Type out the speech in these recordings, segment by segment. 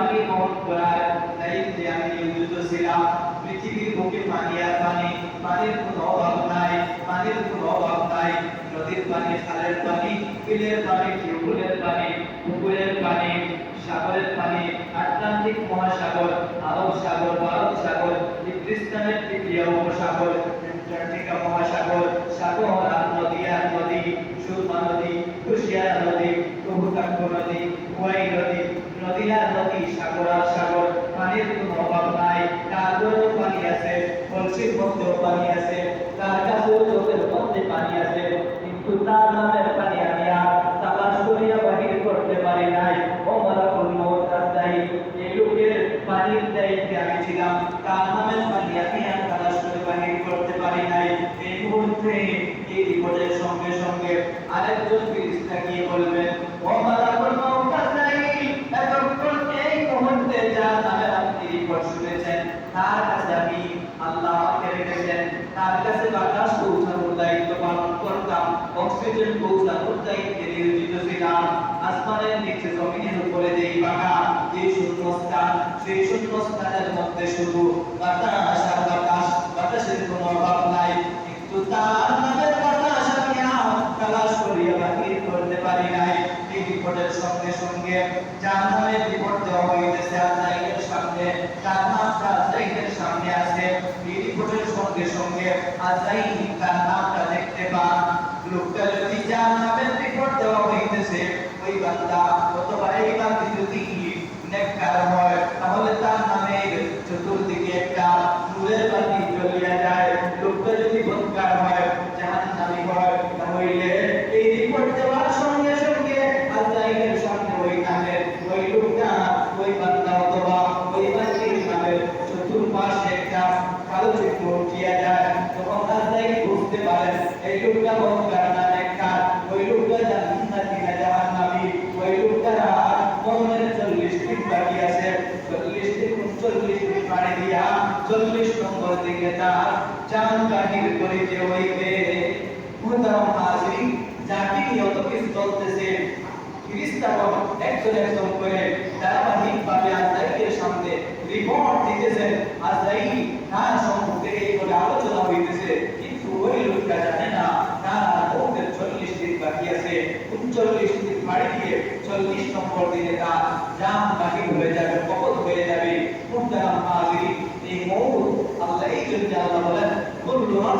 পানি বহন করার দায়িত্বে আমি নিয়োজিত ছিলাম পৃথিবীর বুকে পানি আর পানি পানির কোনো অভাব নাই পানির কোনো অভাব নাই। নদীর পানি খালের পানি বিলের পানি টিউবওয়েলের পানি পুকুরের পানি সাগরের পানি আটলান্টিক মহাসাগর আরব সাগর ভারত সাগর ইংলিস্তানের তৃতীয় উপসাগর মহাসাগর সাগর নদী আর নদী সুরমা নদী কুশিয়ারা নদী কবুতাক্ষ নদী হুয়াই নদী নদী তার বাহির করতে পারি নাই। ও মালাকুল এই লোকের সঙ্গে সঙ্গে আরেকজন ফিরিস্তা গিয়ে বলবেন ও মালাকুল মউত রাস্তায় এতক্ষণ এই মুহূর্তে যার নামের শুনেছেন, তার কাছে আমি আল্লাহ রেখেছেন, তার কাছে বাতাস পৌঁছানোর দায়িত্ব পালন করতাম, অক্সিজেন পৌঁছানোর দায়িত্বে নিয়োজিত ছিলাম। আসমানের নিচে জমিনের উপরে যেই পাকা যে শূন্যস্থান, সেই শূন্যস্থানের মধ্যে শুধু বাতাস আর বাতাস, বাতাসের কোনো অভাব নাই। কিন্তু তার নামের বাতাস আমি আর তালাশ করিয়া বাহির করতে পারি নাই। এই রিপোর্টের সঙ্গে সঙ্গে যার নামের রিপোর্ট দেওয়া হইতেছে আজরাইলের আজরাইল তার দেখতে পান। লোকটা যদি রিপোর্ট দেওয়া ওই যদি হয়, তাহলে তার নামের চতুর্দিকে একটা নূরের বাতি জ্বলিয়া যায় লোকটা যদি বদকার হয় জাহান্নামী হয় তাহলে এই রিপোর্ট দেওয়ার সঙ্গে সঙ্গে আল্লাহের সামনে ওই নামের ওই লোকটা ওই বান্দা অথবা ওই বান্দির নামের চতুর্পাশে একটা কালো যায়, তখন আল্লাহ বুঝতে পারেন এই লোকটা বদকার না নেককার ওই লোকটা জান্নাতি না জাহান্নামী, ওই লোকটা মরণের চল্লিশ দিন বাকি আছে, চল্লিশ দিন চল্লিশ দিন পাড়ি দিয়া চল্লিশ নম্বর দিকে তার জান বাহির করিতে হইবে। মুহতারাম হাজিরিন যাকে নিয়ত কিছু চলতেছে। ফিরিস্তাগণ একজন একজন করে ধারাবাহিক ভাবে আজরাইলের সামনে রিপোর্ট দিতেছেন আজরাইল তার সম্পর্কে এই বলে আলোচনা হইতেছে কিন্তু ওই লোকটা জানে না তার মৌতের চল্লিশ দিন বাকি আছে উনচল্লিশ দিন বাড়ি দিয়ে চল্লিশ নম্বর দিনে তার জান বাকি হয়ে যাবে কবত হয়ে যাবে মুহতারাম হাজিরিন এই মৌত আল্লাহ এই জন্য আল্লাহ বলেন কুল্লু নাফসিন যায়িকাতুল মাউত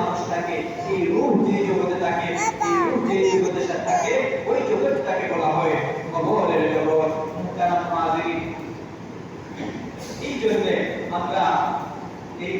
মানুষটাকে, এই রূপ যে জগতে থাকে এই রূপ যে জগতের সাথে থাকে ওই জগৎটাকে বলা হয় কবলের জগৎ। মুক্তারাম মাঝি এই জন্য আমরা এই